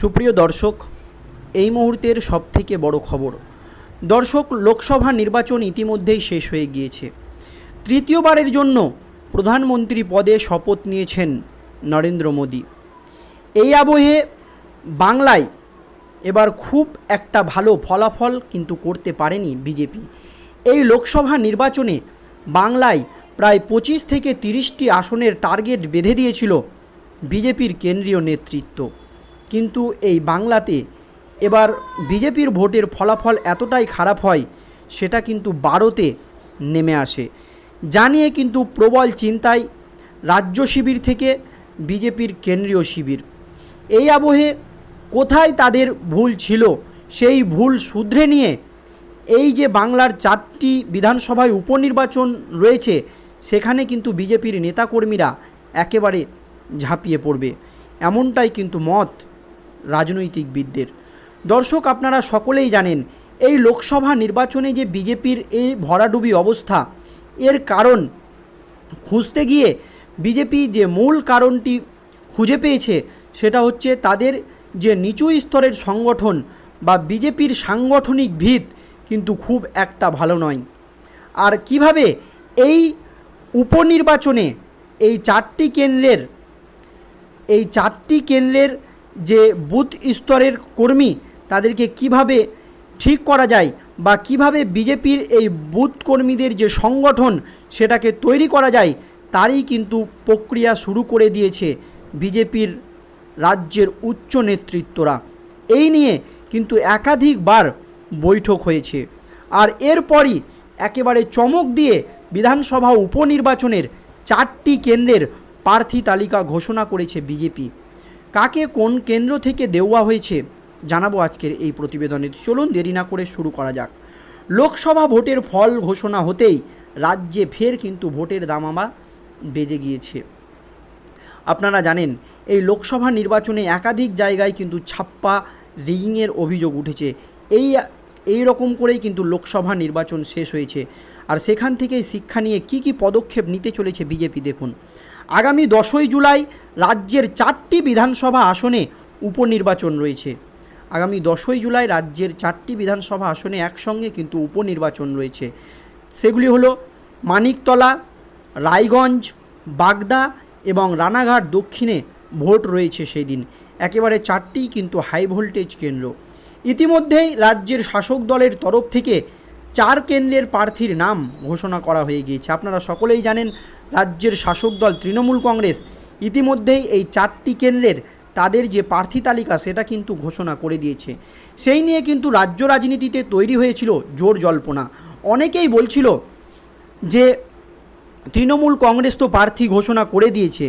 সুপ্রিয় দর্শক, এই মুহূর্তের সবথেকে বড় খবর। দর্শক, লোকসভা নির্বাচন ইতিমধ্যেই শেষ হয়ে গিয়েছে। তৃতীয়বারের জন্য প্রধানমন্ত্রী পদে শপথ নিয়েছেন নরেন্দ্র মোদী। এই আবহে বাংলায় এবার খুব একটা ভালো ফলাফল কিন্তু করতে পারেনি বিজেপি। এই লোকসভা নির্বাচনে বাংলায় প্রায় পঁচিশ থেকে তিরিশটি আসনের টার্গেট বেঁধে দিয়েছিল বিজেপির কেন্দ্রীয় নেতৃত্ব। কিন্তু এই বাংলাতে এবার বিজেপির ভোটের ফলাফল এতটাই খারাপ হয়, সেটা কিন্তু বারোতে নেমে আসে। জানিয়ে কিন্তু প্রবল চিন্তায় রাজ্য শিবির থেকে বিজেপির কেন্দ্রীয় শিবির। এই আবহে কোথায় তাদের ভুল ছিল, সেই ভুল শুধরে নিয়ে এই যে বাংলার চারটি বিধানসভায় উপনির্বাচন রয়েছে, সেখানে কিন্তু বিজেপির নেতাকর্মীরা একেবারে ঝাঁপিয়ে পড়বে। এমনটাই কিন্তু মত রাজনৈতিকবিদদের। দর্শক, আপনারা সকলেই জানেন, এই লোকসভা নির্বাচনে যে বিজেপির এই ভরাডুবি অবস্থা, এর কারণ খুঁজতে গিয়ে বিজেপি যে মূল কারণটি খুঁজে পেয়েছে, সেটা হচ্ছে তাদের যে নিচু স্তরের সংগঠন বা বিজেপির সাংগঠনিক ভিত কিন্তু খুব একটা ভালো নয়। আর কীভাবে এই উপনির্বাচনে এই চারটি কেন্দ্রের, এই চারটি কেন্দ্রের যে বুথ স্তরের কর্মী তাদেরকে কীভাবে ঠিক করা যায় বা কীভাবে বিজেপির এই বুথ কর্মীদের যে সংগঠন সেটাকে তৈরি করা যায়, তারই কিন্তু প্রক্রিয়া শুরু করে দিয়েছে বিজেপির রাজ্যের উচ্চ নেতৃত্বরা। এই নিয়ে কিন্তু একাধিকবার বৈঠক হয়েছে। আর এরপরই একেবারে চমক দিয়ে বিধানসভা উপনির্বাচনের চারটি কেন্দ্রের প্রার্থী তালিকা ঘোষণা করেছে বিজেপি। কাকে কোন কেন্দ্র থেকে দেওয়া হয়েছে জানাব আজকের এই প্রতিবেদনে। চলুন দেরি না করে শুরু করা যাক। লোকসভা ভোটের ফল ঘোষণা হতেই রাজ্যে ফের কিন্তু ভোটের দামামা বেজে গিয়েছে। আপনারা জানেন, এই লোকসভা নির্বাচনে একাধিক জায়গায় কিন্তু ছাপ্পা রিগিংয়ের অভিযোগ উঠেছে। এই এই রকম করেই কিন্তু লোকসভা নির্বাচন শেষ হয়েছে। আর সেখান থেকেই শিক্ষা নিয়ে কি কি পদক্ষেপ নিতে চলেছে বিজেপি দেখুন। আগামী দশই জুলাই রাজ্যের চারটি বিধানসভা আসনে উপনির্বাচন রয়েছে। আগামী দশই জুলাই রাজ্যের চারটি বিধানসভা আসনে একসঙ্গে কিন্তু উপনির্বাচন রয়েছে। সেগুলি হলো মানিকতলা, রায়গঞ্জ, বাগদা এবং রানাঘাট দক্ষিণে ভোট রয়েছে সেই দিন একেবারে চারটিই কিন্তু হাই ভোল্টেজ কেন্দ্র। ইতিমধ্যেই রাজ্যের শাসক দলের তরফ থেকে চার কেন্দ্রের প্রার্থীর নাম ঘোষণা করা হয়ে গিয়েছে। আপনারা সকলেই জানেন রাজ্যের শাসক দল তৃণমূল কংগ্রেস ইতিমধ্যেই এই চারটি কেন্দ্রের তাদের যে প্রার্থী তালিকা সেটা কিন্তু ঘোষণা করে দিয়েছে। সেই নিয়ে কিন্তু রাজ্য রাজনীতিতে তৈরি হয়েছিল জোর জল্পনা। অনেকেই বলছিল যে তৃণমূল কংগ্রেস তো প্রার্থী ঘোষণা করে দিয়েছে।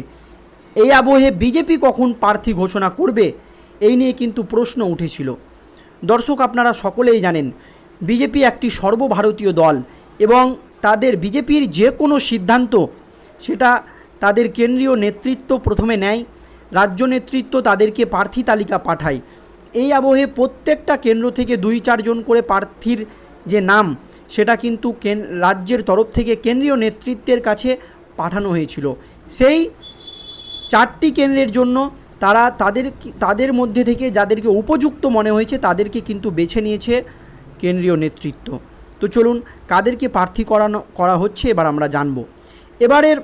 এই আবহে বিজেপি কখন প্রার্থী ঘোষণা করবে? এই নিয়ে কিন্তু প্রশ্ন উঠেছিল। দর্শক, আপনারা সকলেই জানেন, বিজেপি একটি সর্বভারতীয় দল এবং তাদের বিজেপির যে কোনো সিদ্ধান্ত সেটা তাদের কেন্দ্রীয় নেতৃত্ব প্রথমে নেয়, রাজ্য নেতৃত্ব তাদেরকে প্রার্থী তালিকা পাঠায়। এই আবহে প্রত্যেকটা কেন্দ্র থেকে দুই চারজন করে প্রার্থীর যে নাম, সেটা কিন্তু কেন- রাজ্যের তরফ থেকে কেন্দ্রীয় নেতৃত্বের কাছে পাঠানো হয়েছিল। সেই চারটি কেন্দ্রের জন্য তারা তাদের তাদের মধ্যে থেকে যাদেরকে উপযুক্ত মনে হয়েছে, তাদেরকে কিন্তু বেছে নিয়েছে কেন্দ্রীয় নেতৃত্ব। তো চলুন, কাদেরকে প্রার্থী করানো, করা হচ্ছে, এবার আমরা জানব। এবারের,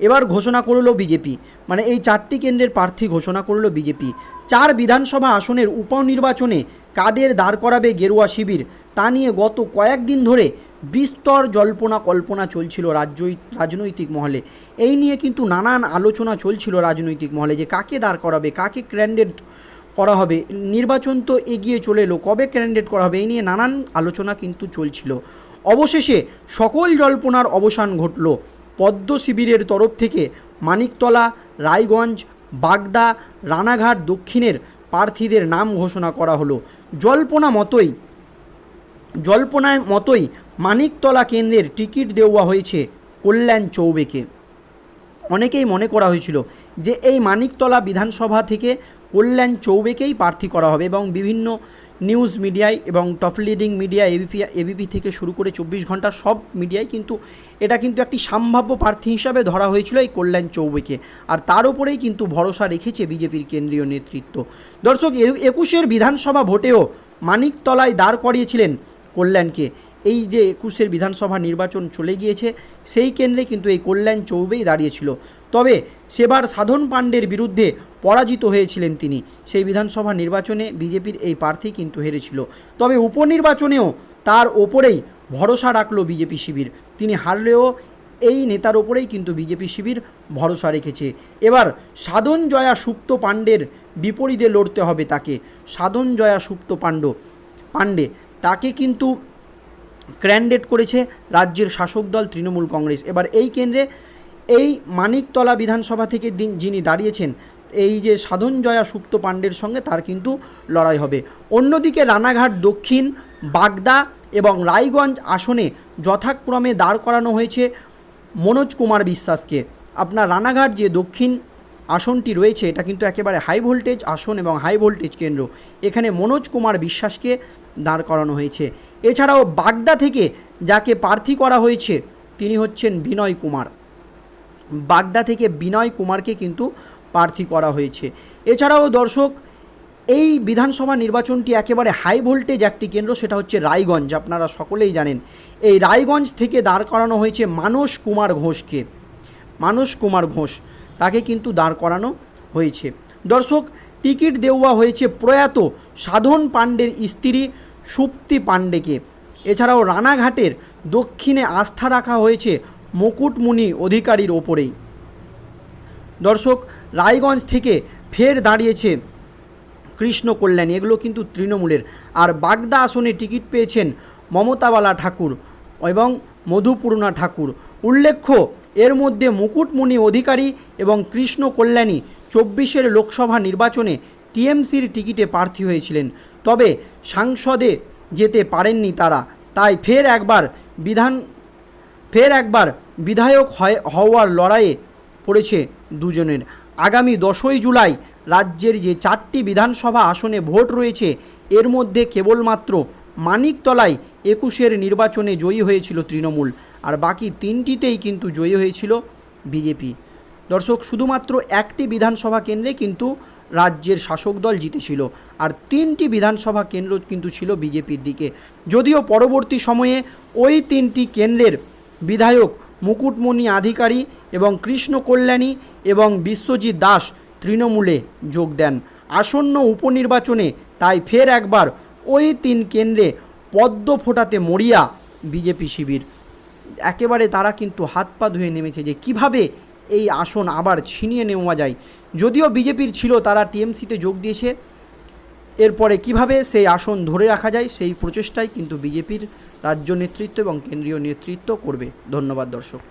এবার ঘোষণা করল বিজেপি। মানে এই চারটি কেন্দ্রের প্রার্থী ঘোষণা করল বিজেপি। চার বিধানসভা আসনের উপনির্বাচনে কাদের দাঁড় করাবে গেরুয়া শিবির, তা নিয়ে গত কয়েকদিন ধরে বিস্তর জল্পনা কল্পনা চলছিল রাজ্য রাজনৈতিক মহলে। এই নিয়ে কিন্তু নানান আলোচনা চলছিল রাজনৈতিক মহলে যে কাকে দাঁড় করাবে, কাকে ক্যান্ডিডেট করা হবে। নির্বাচন তো এগিয়ে চলে এলো, কবে ক্যান্ডিডেট করা হবে, এই নিয়ে নানান আলোচনা কিন্তু চলছিল। অবশেষে সকল জল্পনার অবসান ঘটল। পদ্ম শিবিরের তরফ থেকে মানিকতলা, রায়গঞ্জ, বাগদা, রানাঘাট দক্ষিণের প্রার্থীদের নাম ঘোষণা করা হলো। জল্পনা মতোই জল্পনায় মতোই মানিকতলা কেন্দ্রের টিকিট দেওয়া হয়েছে কল্যাণ চৌবেকে। অনেকেই মনে করা হয়েছিল যে এই মানিকতলা বিধানসভা থেকে কল্যাণ চৌবেকেই প্রার্থী করা হবে এবং বিভিন্ন নিউজ মিডিয়ায় এবং top leading media ABP ABP থেকে শুরু করে চব্বিশ ঘণ্টা সব মিডিয়ায় কিন্তু এটা কিন্তু একটি সম্ভাব্য প্রার্থী হিসাবে ধরা হয়েছিল এই কল্যাণ চৌবেকে। আর তার উপরেই কিন্তু ভরসা রেখেছে বিজেপির কেন্দ্রীয় নেতৃত্ব। দর্শক একুশের বিধানসভা ভোটেও মানিকতলায় দাঁড় করিয়েছিলেন কল্যাণকে। এই যে একুশের বিধানসভা নির্বাচন চলে গিয়েছে, সেই কেন্দ্রে কিন্তু এই কল্যাণ চৌবেই দাঁড়িয়েছিল। তবে সেবার সাধন পাণ্ডের বিরুদ্ধে পরাজিত হয়েছিলেন তিনি। সেই বিধানসভা নির্বাচনে বিজেপির এই প্রার্থী কিন্তু হেরেছিল। তবে উপনির্বাচনেও তার ওপরেই ভরসা রাখল বিজেপি শিবির। তিনি হারলেও এই নেতার ওপরেই কিন্তু বিজেপি শিবির ভরসা রেখেছে। এবার সাধন জয়া সুপ্ত পাণ্ডের বিপরীতে লড়তে হবে তাকে। সাধন জয়া সুপ্ত পাণ্ড, পাণ্ডে তাকে কিন্তু ক্র্যান্ডেট করেছে রাজ্যের শাসক দল তৃণমূল কংগ্রেস। এবার এই কেন্দ্রে এই মানিকতলা বিধানসভা থেকে যিনি দাঁড়িয়েছেন এই যে সাধন জয়া সুপ্ত পাণ্ডের সঙ্গে তার কিন্তু লড়াই হবে। অন্যদিকে রানাঘাট দক্ষিণ, বাগদা এবং রায়গঞ্জ আসনে যথাক্রমে দাঁড় করানো হয়েছে মনোজ কুমার বিশ্বাসকে। আপনার রানাঘাট যে দক্ষিণ আসনটি রয়েছে, এটা কিন্তু একেবারে হাই ভোল্টেজ আসন এবং হাই ভোল্টেজ কেন্দ্র। এখানে মনোজ কুমার বিশ্বাসকে দাঁড় করানো হয়েছে। এছাড়াও বাগদা থেকে যাকে প্রার্থী করা হয়েছে, তিনি হচ্ছেন বিনয় কুমার। বাগদা থেকে বিনয় কুমারকে কিন্তু প্রার্থী করা হয়েছে। এছাড়াও দর্শক, এই বিধানসভা নির্বাচনটি একেবারে হাই ভোল্টেজ একটি কেন্দ্র, সেটা হচ্ছে রায়গঞ্জ, আপনারা সকলেই জানেন। এই রায়গঞ্জ থেকে দাঁড় করানো হয়েছে মানস কুমার ঘোষকে। মানস কুমার ঘোষ, তাকে কিন্তু দাঁড় করানো হয়েছে। দর্শক, টিকিট দেওয়া হয়েছে প্রয়াত সাধন পাণ্ডের স্ত্রী সুপ্তি পাণ্ডেকে। এছাড়াও রানাঘাটের দক্ষিণে আস্থা রাখা হয়েছে মুকুটমণি অধিকারীর ওপরেই। দর্শক রায়গঞ্জ থেকে ফের দাঁড়িয়েছে কৃষ্ণ কল্যাণী। এগুলো কিন্তু তৃণমূলের। আর বাগদা আসনে টিকিট পেয়েছেন মমতাবালা ঠাকুর এবং মধুপূর্ণা ঠাকুর। উল্লেখ্য, এর মধ্যে মুকুটমণি অধিকারী এবং কৃষ্ণ কল্যাণী চব্বিশের লোকসভা নির্বাচনে টিএমসির টিকিটে প্রার্থী হয়েছিলেন। তবে সাংসদে যেতে পারেননি তারা। তাই ফের একবার বিধান, ফের একবার বিধায়ক হওয়ার লড়াইয়ে পড়েছে দুজনের। আগামী দশই জুলাই রাজ্যের যে চারটি বিধানসভা আসনে ভোট রয়েছে, এর মধ্যে কেবলমাত্র মানিকতলায় একুশের নির্বাচনে জয়ী হয়েছিল তৃণমূল, আর বাকি তিনটিতেই কিন্তু জয়ী হয়েছিল বিজেপি। দর্শক, শুধুমাত্র একটি বিধানসভা কেন্দ্রে কিন্তু রাজ্যের শাসক দল জিতেছিল, আর তিনটি বিধানসভা কেন্দ্র কিন্তু ছিল বিজেপির দিকে। যদিও পরবর্তী সময়ে ওই তিনটি কেন্দ্রের বিধায়ক মুকুটমণি আধিকারী এবং কৃষ্ণ কল্যাণী এবং বিশ্বজিৎ দাস তৃণমূলে যোগ দেন। আসন্ন উপনির্বাচনে তাই ফের একবার ওই তিন কেন্দ্রে পদ্ম ফোটাতে মরিয়া বিজেপি শিবির। একেবারে তারা কিন্তু হাত পা ধুয়ে নেমেছে যে কীভাবে এই আসন আবার ছিনিয়ে নেওয়া যায়। যদিও বিজেপির ছিল, তারা টিএমসিতে যোগ দিয়েছে। এরপরে কীভাবে সেই আসন ধরে রাখা যায় সেই প্রচেষ্টাই কিন্তু বিজেপির রাজ্য নেতৃত্ব এবং কেন্দ্রীয় নেতৃত্ব করবে। ধন্যবাদ দর্শক।